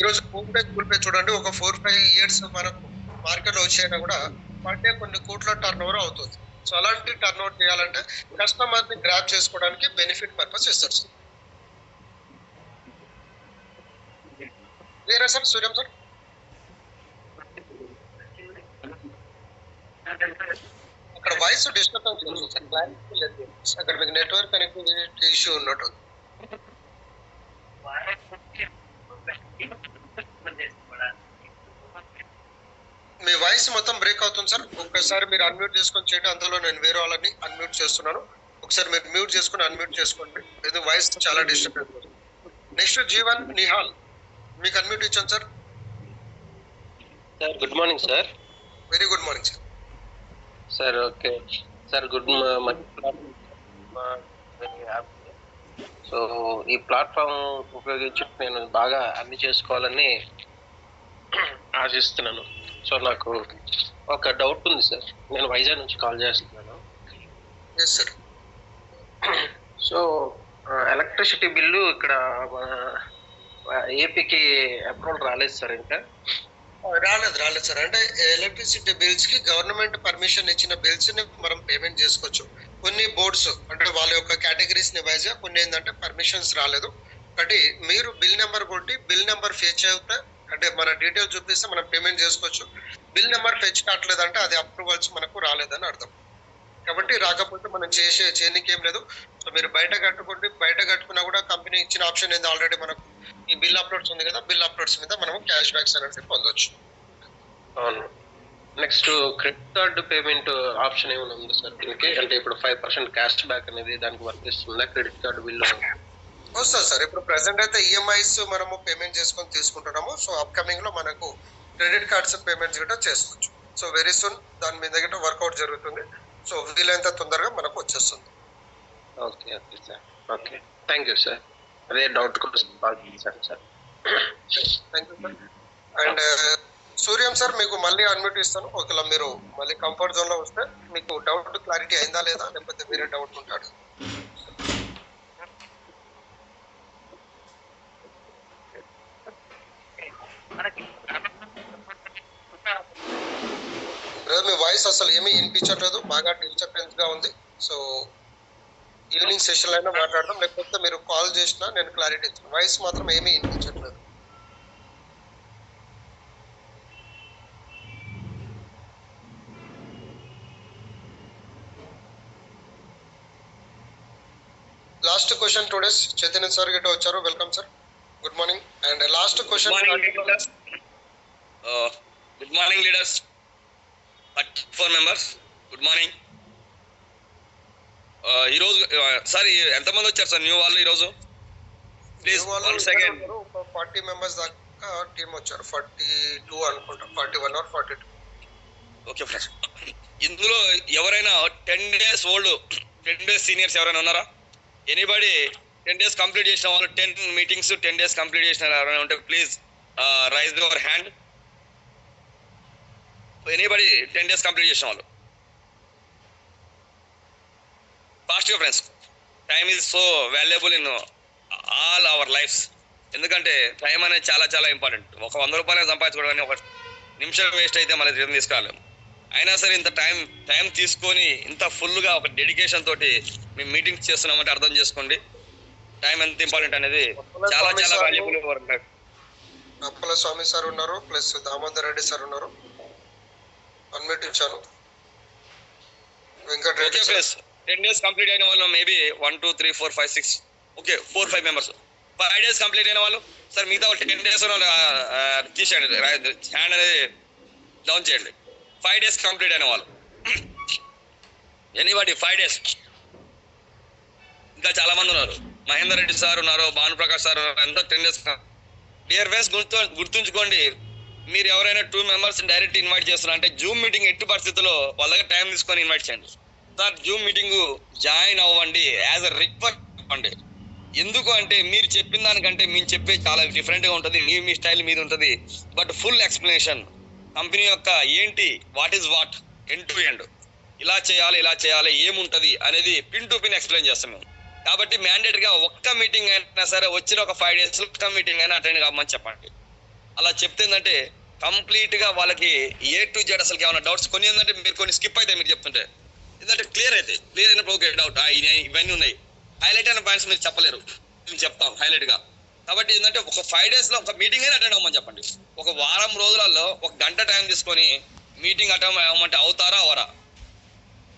A: ఈరోజు ఫోన్ పే గూగుల్ పే చూడండి ఒక ఫోర్ ఫైవ్ ఇయర్స్ మనకు మార్కెట్లో వచ్చేనా కూడా పర్ డే కొన్ని కోట్ల టర్న్ ఓవర్ అవుతుంది. సో అలాంటి టర్న్ ఓవర్ చేయాలంటే కస్టమర్ని గ్రాప్ చేసుకోవడానికి బెనిఫిట్ పర్పస్ ఇస్తారు సార్ క్లియరా సార్ సూర్యం సార్ అక్కడ వాయిస్ డిస్టర్బెన్స్ ఉంది సార్. క్లారిటీ లేదు. అక్కడ మీకు నెట్వర్క్ కనెక్టివిటీ ఇష్యూ ఉన్నట్టు మీ వాయిస్ మొత్తం బ్రేక్ అవుతుంది సార్. ఒక్కసారి మీరు అన్మ్యూట్ చేసుకొని చేయండి. అందులో నేను వేరే వాళ్ళని అన్మ్యూట్ చేస్తున్నాను. ఒకసారి మీరు మ్యూట్ చేసుకుని అన్మ్యూట్ చేసుకోండి. ఇది వాయిస్ చాలా డిస్టర్బెన్స్ నెక్స్ట్ జీవన్ నిహాల్ మీకు అన్మ్యూట్ ఇచ్చాను sir
C: sir good morning sir
A: very good morning sir
C: sir okay. Sir good so ఈ ప్లాట్ఫామ్ ఉపయోగించి నేను బాగా అన్ని చేసుకోవాలని ఆశిస్తున్నాను. సో నాకు ఒక డౌట్ ఉంది సార్. నేను వైజాగ్ నుంచి కాల్ చేస్తున్నాను.
A: Yes sir
C: so electricity bill ఇక్కడ ఏపీకి అప్రూవల్ రాలేదు సార్ ఇంకా.
A: రాలేదు రాలేదు సార్. అంటే ఎలక్ట్రిసిటీ బిల్స్కి గవర్నమెంట్ పర్మిషన్ ఇచ్చిన బిల్స్ని మనం పేమెంట్ చేసుకోవచ్చు. కొన్ని బోర్డ్స్ అంటే వాళ్ళ యొక్క కేటగిరీస్ని వైజ్గా కొన్ని ఏంటంటే పర్మిషన్స్ రాలేదు. ఒకటి మీరు బిల్ నెంబర్ కొట్టి బిల్ నెంబర్ ఫెచ్ అవుతే అంటే మన డీటెయిల్ చూపిస్తే మనం పేమెంట్ చేసుకోవచ్చు. బిల్ నెంబర్ ఫెచ్ కావట్లేదంటే అది అప్రూవల్స్ మనకు రాలేదని అర్థం. కాబట్టి రాకపోతే మనం చేసే చేయడానికి ఏం లేదు. సో మీరు బయట కట్టుకుంటే బయట కట్టుకున్నా కూడా కంపెనీ ఇచ్చిన ఆప్షన్ ఏంది ఆల్రెడీ మనకు ఈ బిల్ అప్లోడ్స్ ఉంది కదా బిల్ అప్లోడ్స్ మీద మనం క్యాష్ బ్యాక్స్ అనేది పొందొచ్చు.
C: అవును. Next credit card payment option ఏమైనా ఉంది సార్? దీనికి అంటే ఇప్పుడు ఫైవ్ పర్సెంట్ క్యాష్ బ్యాక్ అనేది దానికి వర్తిస్తుందా క్రెడిట్ కార్డు బిల్లు
A: వస్తుంది సార్ ఇప్పుడు ప్రెసెంట్ అయితే ఈఎంఐస్ మనము పేమెంట్ చేసుకొని తీసుకుంటున్నాము. సో అప్కమింగ్లో మనకు క్రెడిట్ కార్డ్స్ పేమెంట్స్ కూడా చేసుకోవచ్చు. సో వెరీ సూన్ దాని మీద కూడా వర్కౌట్ జరుగుతుంది. సో వీలైనంత తొందరగా మనకు వచ్చేస్తుంది.
C: Okay okay sir. Okay. Thank you sir. అదే డౌట్ కోసం కాల్ చేశాను sir.
A: Thank you sir and Suryam sir మీకు మళ్ళీ అన్మ్యూట్ ఇస్తాను ఒకవేళ మీరు మళ్ళీ కంఫర్ట్ జోన్లో వస్తే మీకు డౌట్ క్లారిటీ అయిందా లేదా లేకపోతే వేరే డౌట్ ఉంటాడు? బ్రదర్ మీ వాయిస్ అసలు ఏమీ వినిపించట్లేదు. బాగా డిస్టర్బెన్స్గా ఉంది. సో ఈవినింగ్ సెషన్ అయినా మాట్లాడదాం. లేకపోతే మీరు కాల్ చేసినా నేను క్లారిటీ ఇస్తాను. వాయిస్ మాత్రం ఏమీ వినిపించట్లేదు. Last question today's Chaitanya sir గిట్ట వచ్చారు. Welcome sir good morning and last question
D: good morning leaders four members good morning ఈరోజు సార్ ఎంతమంది వచ్చారు సార్? న్యూ వాళ్ళు ఈరోజు? Please one second
A: forty members దాకా టీం వచ్చారు. ఫార్టీ టూ అనుకుంటా. Forty one or forty two.
D: Okay friends. ఇందులో ఎవరైనా ten days old ten days seniors ఎవరైనా ఉన్నారా? ఎనీబడి టెన్ డేస్ కంప్లీట్ చేసిన వాళ్ళు ten meetings ten days complete చేసిన ఎవరైనా ఉంటే please raise your hand anybody ten days complete చేసిన వాళ్ళు. ఫాస్ట్గా friends time is so valuable in all our lives ఎందుకంటే టైం అనేది చాలా చాలా ఇంపార్టెంట్ ఒక వంద రూపాయలు సంపాదించుకోవడానికి ఒక నిమిషం వేస్ట్ అయితే మళ్ళీ రిటర్న్ తీసుకురాలేము. అయినా సరే ఇంత టైం టైం తీసుకొని ఇంత ఫుల్గా ఒక డెడికేషన్ తోటి మేము మీటింగ్స్ చేస్తున్నామంటే అర్థం చేసుకోండి. టైం ఎంత ఇంపార్టెంట్ అనేది చాలా చాలా వాల్యుబుల్
A: అప్పల స్వామి సార్ ఉన్నారు ప్లస్ దామోదర్ రెడ్డి సార్ ఉన్నారు. అన్మిట్ ఇచ్చాను. వెంకట
D: టెన్ డేస్ కంప్లీట్ అయిన వాళ్ళు maybe one two three four five six okay four five members five days complete అయిన వాళ్ళు సార్ మిగతా వాళ్ళు టెన్ డేస్ తీసేయండి హ్యాండ్ అనేది డౌన్ చేయండి. ఫైవ్ డేస్ కంప్లీట్ అయిన వాళ్ళు. ఎనీబడి ఫైవ్ డేస్ ఇంకా చాలా మంది ఉన్నారు. మహేందర్ రెడ్డి సార్ ఉన్నారు భానుప్రకాష్ సార్ ఉన్నారు ఎంతో టెన్ డేస్ డియర్ ఫ్రెండ్స్ గుర్తు గుర్తుంచుకోండి మీరు ఎవరైనా టూ మెంబర్స్ డైరెక్ట్ ఇన్వైట్ చేస్తున్నారు అంటే జూమ్ మీటింగ్ ఎట్టి పరిస్థితుల్లో వాళ్ళకి టైం తీసుకొని ఇన్వైట్ చేయండి. సార్ జూమ్ మీటింగ్ జాయిన్ అవ్వండి యాజ్ అ రిక్వెస్ట్ అవ్వండి ఎందుకు అంటే మీరు చెప్పిన దానికంటే మేము చెప్పే చాలా డిఫరెంట్గా ఉంటుంది మీ మీ స్టైల్ మీద ఉంటుంది. But full explanation. కంపెనీ యొక్క ఏంటి what is what end to end. ఇలా చేయాలి ఇలా చేయాలి ఏముంటుంది అనేది పిన్ టు పిన్ ఎక్స్ప్లెయిన్ చేస్తాం మేము. కాబట్టి మ్యాండేట్గా ఒక్క మీటింగ్ అయినా సరే వచ్చిన ఒక ఫైవ్ డేస్ ఒక్క మీటింగ్ అయినా అటెండ్ కావమని చెప్పండి. అలా చెప్తే ఏంటంటే కంప్లీట్గా వాళ్ళకి ఏ టు జెడ్ అసలు ఏమైనా డౌట్స్ కొన్ని ఏంటంటే మీరు కొన్ని స్కిప్ అయితే మీరు చెప్తుంటే ఎందుకంటే క్లియర్ అయితే క్లియర్ అయినప్పుడు ఓకే డౌట్ ఇవన్నీ ఉన్నాయి. హైలైట్ అయిన పాయింట్స్ మీరు చెప్పలేరు. మేము చెప్తాం హైలైట్గా. కాబట్టి ఏంటంటే ఒక ఫైవ్ డేస్లో ఒక మీటింగ్ అయినా అటెండ్ అవ్వమని చెప్పండి. ఒక వారం రోజులలో ఒక గంట టైం తీసుకొని మీటింగ్ అటెండ్ అవ్వమంటే అవుతారా అవరా?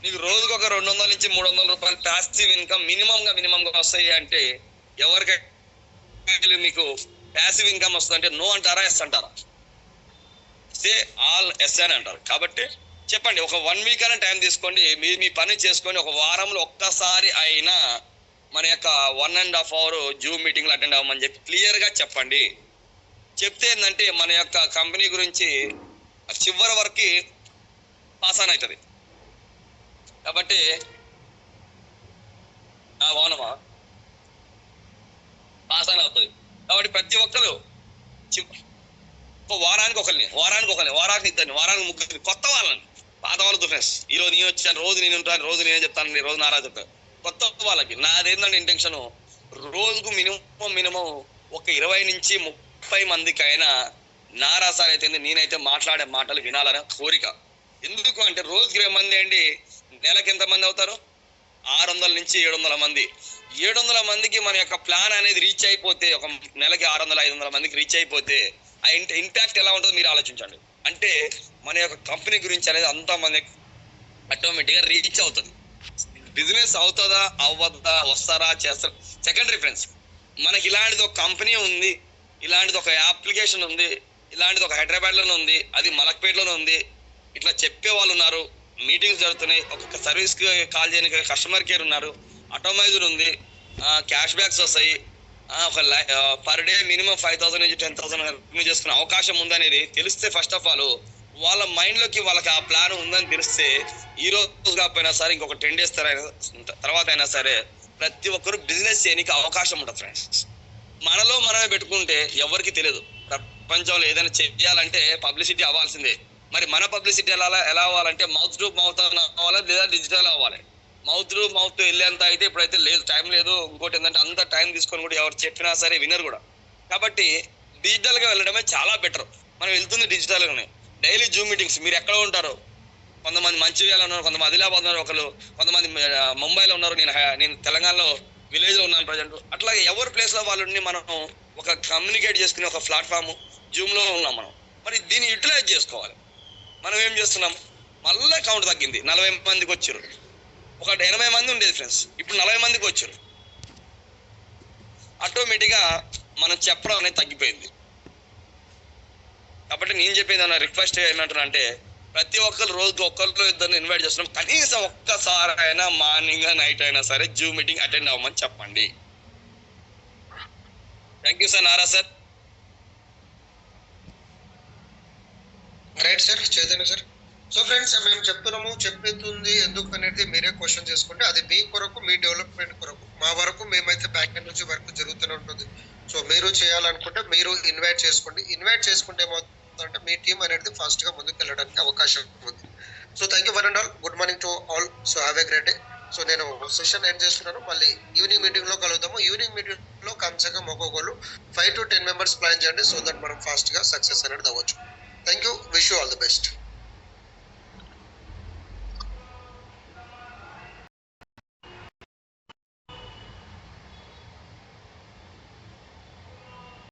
D: నీకు రోజుకు ఒక రెండు వందల నుంచి మూడు వందల రూపాయలు ప్యాసివ్ ఇన్కమ్ మినిమం గా మినిమం గా వస్తాయి అంటే ఎవరికైనా మీకు ప్యాసివ్ ఇన్కమ్ వస్తుంది అంటే నో అంటారా ఎస్ అంటారా? సే ఆల్ ఎస్ అని అంటారు. కాబట్టి చెప్పండి ఒక వన్ వీక్ అయినా టైం తీసుకోండి మీ మీ పని చేసుకొని ఒక వారంలో ఒక్కసారి అయినా మన యొక్క one and half hour Zoom మీటింగ్లో అటెండ్ అవ్వమని చెప్పి క్లియర్గా చెప్పండి. చెప్తే ఏంటంటే మన యొక్క కంపెనీ గురించి చివరి వరకు పాస్ ఆన్ అవుతుంది. కాబట్టి ఆ, అవునమ్మా పాస్ ఆన్ అవుతుంది. కాబట్టి ప్రతి ఒక్కరు వారానికి ఒకరిని వారానికి ఒకరిని వారానికి ఇద్దరిని వారానికి ముగ్గురిని కొత్త వాళ్ళని. పాత వాళ్ళతో ఫ్రెండ్స్ ఈ రోజు నేను వచ్చాను రోజు నేను ఉంటాను రోజు నేనే చెప్తాను ఈ రోజు నారా చెప్తాను. కొత్త వాళ్ళకి నాదేంటంటే ఇంటెన్షన్ రోజుకు మినిమం మినిమం ఒక ఇరవై నుంచి ముప్పై మందికి అయినా నారా సార్ అయితే నేనైతే మాట్లాడే మాటలు వినాలనే కోరిక. ఎందుకు అంటే రోజుకి ఇరవై మంది అండి నెలకి ఎంతమంది అవుతారు? ఆరు వందల నుంచి ఏడు వందల మంది. ఏడు వందల మందికి మన యొక్క ప్లాన్ అనేది రీచ్ అయిపోతే ఒక నెలకి ఆరు వందల ఐదు వందల మందికి రీచ్ అయిపోతే ఆ ఇంపాక్ట్ ఎలా ఉంటుందో మీరు ఆలోచించండి. అంటే మన యొక్క కంపెనీ గురించి అనేది అంత మనకి ఆటోమేటిక్గా రీచ్ అవుతుంది. బిజినెస్ అవుతుందా అవ్వద్దా వస్తారా చేస్తారా? సెకండరీ ఫ్రెండ్స్ మనకి ఇలాంటిది ఒక కంపెనీ ఉంది ఇలాంటిది ఒక అప్లికేషన్ ఉంది ఇలాంటిది ఒక హైదరాబాద్లోనే ఉంది అది మలక్పేటలోనే ఉంది ఇట్లా చెప్పే వాళ్ళు ఉన్నారు మీటింగ్స్ జరుగుతున్నాయి ఒక సర్వీస్కి కాల్ చేయడానికి కస్టమర్ కేర్ ఉన్నారు ఆటోమైజర్ ఉంది క్యాష్ బ్యాక్స్ వస్తాయి ఒక per day minimum five thousand నుంచి టెన్ థౌసండ్ రెవెన్యూ చేసుకునే అవకాశం ఉందనేది తెలిస్తే ఫస్ట్ ఆఫ్ ఆల్ వాళ్ళ మైండ్లోకి వాళ్ళకి ఆ ప్లాన్ ఉందని తెలిస్తే ఈ రోజు కాకపోయినా సరే ఇంకొక టెన్ డేస్ తర్వాత అయినా సరే ప్రతి ఒక్కరు బిజినెస్ చేయడానికి అవకాశం ఉంటుంది ఫ్రెండ్స్ మనలో మనమే పెట్టుకుంటే ఎవరికి తెలియదు. ప్రపంచంలో ఏదైనా చేయాలంటే పబ్లిసిటీ అవ్వాల్సిందే. మరి మన పబ్లిసిటీ ఎలా ఎలా అవ్వాలంటే మౌత్ టు మౌత్ అవ్వాలి లేదా డిజిటల్ అవ్వాలి. మౌత్ టు మౌత్ వెళ్ళేంత అయితే ఇప్పుడైతే లేదు టైం లేదు. ఇంకోటి ఏంటంటే అంత టైం తీసుకొని కూడా ఎవరు చెప్పినా సరే వినరు కూడా. కాబట్టి డిజిటల్గా వెళ్ళడమే చాలా బెటర్ మనం వెళ్తుంది డిజిటల్గానే డైలీ జూమ్ మీటింగ్స్ మీరు ఎక్కడ ఉంటారు? కొంతమంది మంచిర్యాల ఉన్నారు కొంతమంది ఆదిలాబాద్ ఉన్నారు ఒకరు కొంతమంది ముంబైలో ఉన్నారు నేను నేను తెలంగాణలో విలేజ్లో ఉన్నాను ప్రజెంట్. అట్లాగే ఎవరి ప్లేస్లో వాళ్ళని మనం ఒక కమ్యూనికేట్ చేసుకునే ఒక ప్లాట్ఫామ్ జూమ్లో ఉన్నాం మనం. మరి దీన్ని యూటిలైజ్ చేసుకోవాలి. మనం ఏం చేస్తున్నాం? మళ్ళీ కౌంట్ తగ్గింది. నలభై మందికి వచ్చారు. ఒక ఎనభై మంది ఉండేది ఫ్రెండ్స్. ఇప్పుడు నలభై మందికి వచ్చారు. ఆటోమేటిక్గా మనం చెప్పడం అనేది తగ్గిపోయింది. కాబట్టి నేను చెప్పేది అన్న రిక్వెస్ట్ ఏమంటున్నా అంటే ప్రతి ఒక్కరు రోజుకి ఒక్కరిలో ఇద్దరు ఇన్వైట్ చేస్తున్నాం. కనీసం ఒక్కసారి అయినా మార్నింగ్ నైట్ అయినా సరే జూమ్ మీటింగ్ అటెండ్ అవ్వమని చెప్పండి. Thank you sir Nara sir
A: right sir Chaitanya sir so friends మేము చెప్తున్నాము చెప్పేస్తుంది ఎందుకు అనేది మీరే క్వశ్చన్ చేసుకుంటే అది మీ కొరకు మీ డెవలప్మెంట్ కొరకు. మా వరకు మేమైతే బ్యాక్ ఎండ్ నుంచి వర్క్ జరుగుతూనే ఉంటుంది. సో మీరు చేయాలనుకుంటే మీరు ఇన్వైట్ చేసుకోండి. ఇన్వైట్ చేసుకుంటే అంటే మీ టీం అనేది ఫాస్ట్గా ముందుకు వెళ్ళడానికి అవకాశం ఉంది. So thank you one and all good morning to all so have a great day so నేను సెషన్ ఎండ్ చేస్తున్నాను. మళ్ళీ ఈవినింగ్ మీటింగ్లో కలుగుతాము ఈవినింగ్ మీటింగ్లో కమ్సే కమ్ ఒక్కొక్కరు five to ten members plan చేయండి. సో దట్ మనం ఫాస్ట్గా సక్సెస్ అనేది అవ్వచ్చు. Thank you wish you all the best